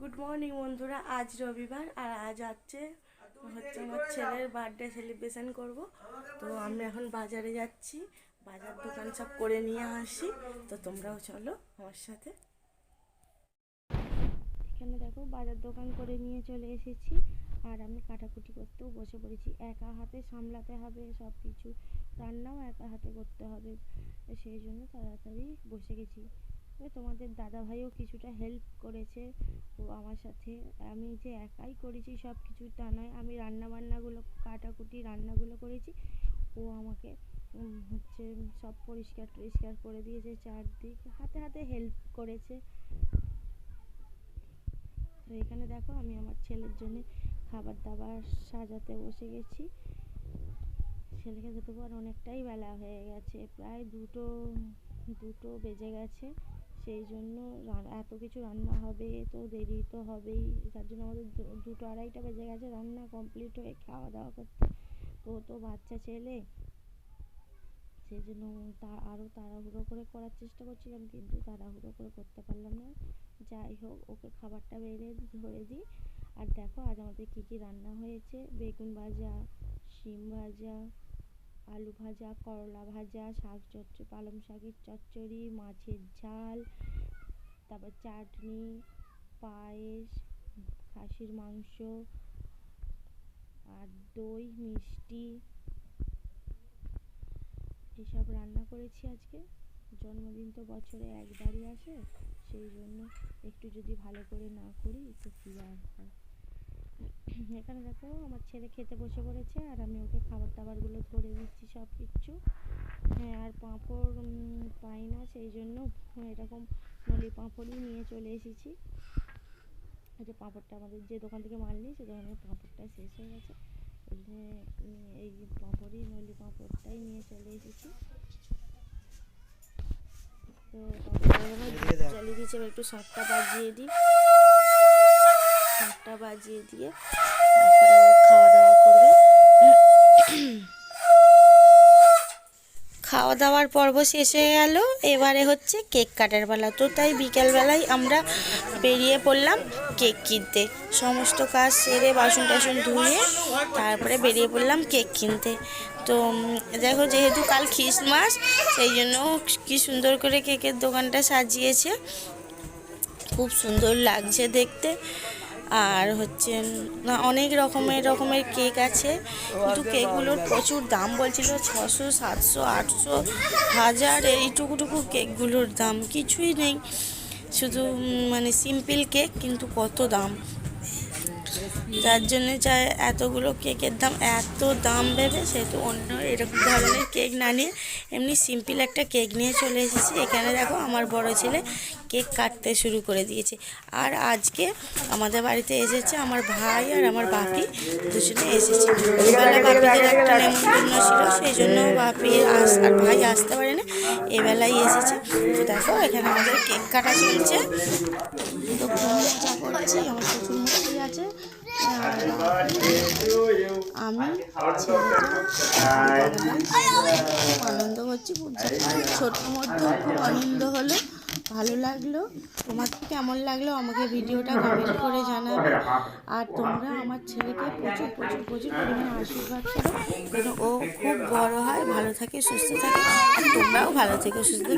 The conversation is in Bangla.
গুড মর্নিং বন্ধুরা। আজ রবিবার, আর আজ হচ্ছে হচ্ছে আমার ছেলের বার্থডে সেলিব্রেশন করব। তো আমরা এখন বাজারে যাচ্ছি। বাজার দোকান সব করে নিয়ে আসি। তো তোমরাও চলো আমার সাথে। এখানে দেখো, বাজার দোকান করে নিয়ে চলে এসেছি। আর আমি কাটাকুটি করতেও বসে পড়েছি। একা হাতে সামলাতে হবে সব কিছু রান্নাও একা হাতে করতে হবে। সেই জন্য তাড়াতাড়ি বসে গেছি। তোমাদের দাদা ভাইও কিছুটা হেল্প করেছে ও আমার সাথে। আমি যে একাই করেছি সব কিছু তা নয়, আমি রান্না বান্নাগুলো কাটাকুটি রান্নাগুলো করেছি। ও আমাকে হচ্ছে সব পরিষ্কার টরিষ্কার করে দিয়েছে চারদিক, হাতে হাতে হেল্প করেছে। তো এখানে দেখো, আমি আমার ছেলের জন্য খাবার দাবার সাজাতে বসে গেছি। ছেলেকে তো আর অনেকটাই বেলা হয়ে গেছে, প্রায় দুটো দুটো বেজে গেছে। সেই জন্য এত কিছু রান্না হবে, তো দেরি তো হবেই। তার জন্য আমাদের দুটো আড়াইটা বেজে গেছে রান্না কমপ্লিট হয়ে খাওয়া দাওয়া করতে। তো তো বাচ্চা ছেলে, সেই জন্য তা আরও তাড়াহুড়ো করে করার চেষ্টা করছিলাম, কিন্তু তাড়াহুড়ো করে করতে পারলাম না। যাই হোক, ওকে খাবারটা বেড়ে ধরে দিই আর দেখো, আজ আমাদের কী কী রান্না হয়েছে? বেগুন ভাজা, শিম ভাজা আলু ভাজা, করলা ভাজা, শাক চচ্চড়ি পালং শাকের চচ্চড়ি, মাছের ঝাল, তারপর চাটনি, পায়েস, খাসির মাংস আর দই, মিষ্টি। এসব রান্না করেছি আজকে। জন্মদিন তো বছরে একবারই আসে, সেই জন্য একটু যদি ভালো করে না করি, তো কী আর এখানে দেখো, আমার ছেলে খেতে বসে পড়েছে আর আমি ওকে খাবার দাবারগুলো ধরে দিচ্ছি। সব কিচ্ছু হ্যাঁ আর পাঁপড় পাই না, সেই জন্য এরকম নলি পাঁপড়ই নিয়ে চলে এসেছি। এই যে পাঁপড়টা আমাদের যে দোকান থেকে মাল নিই, সে দোকানের পাঁপড়টা শেষ হয়ে গেছে। জন্য এই পাঁপড়ই, নলি পাঁপড়টাই নিয়ে চলে এসেছি। তো চালিয়ে দিয়েছি এবার একটু শাকটা বাজিয়ে দিই। শাকটা বাজিয়ে দিয়ে তারপরে খাওয়া দাওয়া খাওয়া দাওয়ার পর্ব শেষ হয়ে গেল। এবারে হচ্ছে কেক কাটার বেলা। তো তাই বিকেলবেলায় আমরা বেরিয়ে পড়লাম কেক কিনতে। সমস্ত কাজ সেরে বাসন টাসন ধুয়ে তারপরে বেরিয়ে পড়লাম কেক কিনতে। তো দেখো যেহেতু কাল খ্রিসমাস, সেই জন্য কি সুন্দর করে কেকের দোকানটা সাজিয়েছে। খুব সুন্দর লাগছে দেখতে। আর হচ্ছে অনেক রকমের রকমের কেক আছে। কিন্তু কেকগুলোর প্রচুর দাম বলছিল, ছশো, সাতশো, আটশো, হাজার এইটুকুটুকু কেকগুলোর দাম কিছুই নেই। শুধু মানে সিম্পল কেক, কিন্তু কত দাম। যার জন্য চাই এতগুলো কেকের দাম, এত দাম ভেবে সেহেতু অন্য এরকম ধরনের কেক না নিয়ে এমনি সিম্পল একটা কেক নিয়ে চলে এসেছি। এখানে দেখো আমার বড় ছেলে কেক কাটতে শুরু করে দিয়েছে। আর আজকে আমাদের বাড়িতে এসেছে আমার ভাই আর আমার বাপি, দুজনে এসেছে। এবেলা বাপিদের একটা নেমন্তন্ন ছিল, সেই জন্য বাপি আস, আর ভাই আসতে পারে না এবেলায় এসেছে। তো দেখো এখানে আমাদের কেক কাটা চলছে। তো মজা আমার শ্বশুর মশাই আছে। আমি? খুব আনন্দ করছি ছোট মধ্যে খুব আনন্দ হলো, ভালো লাগল। তোমাকে কেমন লাগল আমাকে ভিডিওটা কমেন্ট করে জানাবে। আর তোমরা আমার ছেলেকে প্রচুর প্রচুর প্রচুর পরিমাণে আশীর্বাদ করো। ও খুব বড় হয়, ভালো থাকে, সুস্থ থাকে, আর তোমরাও ভালো থেকে, সুস্থ